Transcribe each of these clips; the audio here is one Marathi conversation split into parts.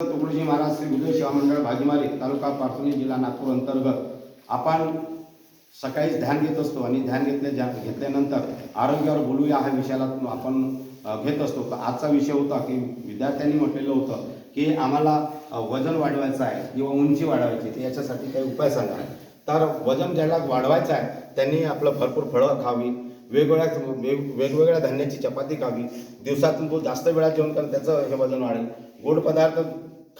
तुकडोजी महाराज श्री विजय सेवा मंडळ भाजीमारी तालुका पारसोली जिल्हा नागपूर अंतर्गत. आपण सकाळीच ध्यान घेत असतो आणि ध्यान घेतल्या ज्या घेतल्यानंतर आरोग्यावर बोलूया हा विषयाला आपण घेत असतो. तर आजचा विषय होता की विद्यार्थ्यांनी म्हटलेलं होतं की आम्हाला वजन वाढवायचं आहे किंवा उंची वाढवायची तर याच्यासाठी काही उपाय सांगा. तर वजन ज्याला वाढवायचं आहे त्यांनी आपलं भरपूर फळं खावी वेगवेगळ्या वेग वेगवेगळ्या धान्याची चपाती खावी. दिवसातून तो जास्त वेळा जेवण करून त्याचं हे वजन वाढेल. गोड पदार्थ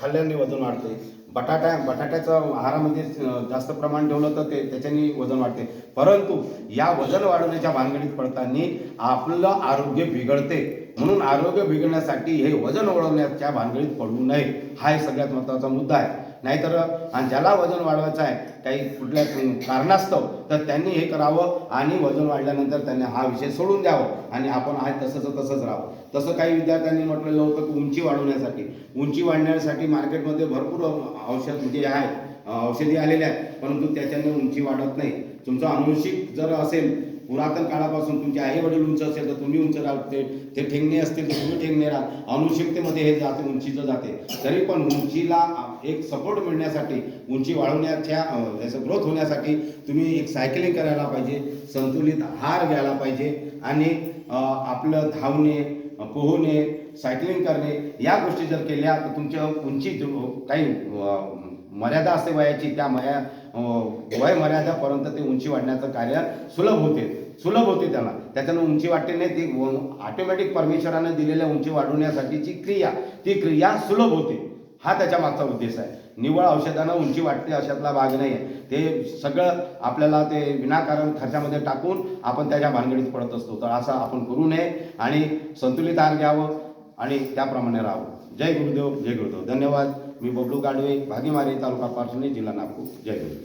खाल्ल्याने वजन वाढते. बटाटा बटाट्याचं आहारामध्ये जास्त प्रमाण ठेवलं तर ते त्याच्याने वजन वाढते. परंतु या वजन वाढवण्याच्या भानगडीत पडताना आपलं आरोग्य बिघडते. म्हणून आरोग्य बिघडण्यासाठी हे वजन वाढवण्याच्या भानगडीत पडू नये. हा एक सगळ्यात महत्त्वाचा मुद्दा आहे. नाहीतर आणि ज्याला वजन वाढवायचं आहे काही कुठल्या कारणास्तव तर त्यांनी हे करावं आणि वजन वाढल्यानंतर त्यांनी हा विषय सोडून द्यावं. आणि आपण आहे तसंच तसंच राहावं. तसं काही विद्यार्थ्यांनी म्हटलेलं होतं की उंची वाढवण्यासाठी. उंची वाढण्यासाठी मार्केटमध्ये भरपूर औषध म्हणजे आहेत औषधी आलेले आहेत. परंतु त्याच्याने उंची वाढत नाही. तुमचं अनुवंशिक जर असेल पुरातन काळापासून तुमचे आई वडील उंच असेल तर तुम्ही उंच राहते ते ठेंगणे असतील तर तुम्ही ठेंगणे राहा. अनुवंशिकतेमध्ये हे जाते उंचीचं जाते. तरी पण उंचीला एक सपोर्ट मिळण्यासाठी उंची वाढवण्याच्या त्याचं याचं ग्रोथ होण्यासाठी तुम्ही एक सायकलिंग करायला पाहिजे संतुलित आहार घ्यायला पाहिजे आणि आपलं धावणे पोहणे सायकलिंग करणे या गोष्टी जर केल्या तर तुमच्या उंची जो काही मर्यादा असते वयाची त्या मया वय मर्यादापर्यंत ते उंची वाढण्याचं कार्य सुलभ होते. सुलभ होते त्यांना त्याच्यानं उंची वाटते नाही ती ऑटोमॅटिक परमेश्वरानं दिलेल्या उंची वाढवण्यासाठीची क्रिया ती क्रिया सुलभ होते. हा त्याच्या मागचा उद्देश आहे. निव्वळ औषधानं उंची वाटते अशातला भाग नाही आहे ते सगळं आपल्याला ते विनाकारण खर्चामध्ये टाकून आपण त्याच्या भानगडीत पडत असतो. तर असं आपण करू नये आणि संतुलित आहार घ्यावं आणि त्याप्रमाणे राहावं. जय गुरुदेव जय गुरुदेव. धन्यवाद. मी बबलू गाडवे भागीमारी तालुका पार्सणी जिल्हा नागपूर. जय गुरुदेव.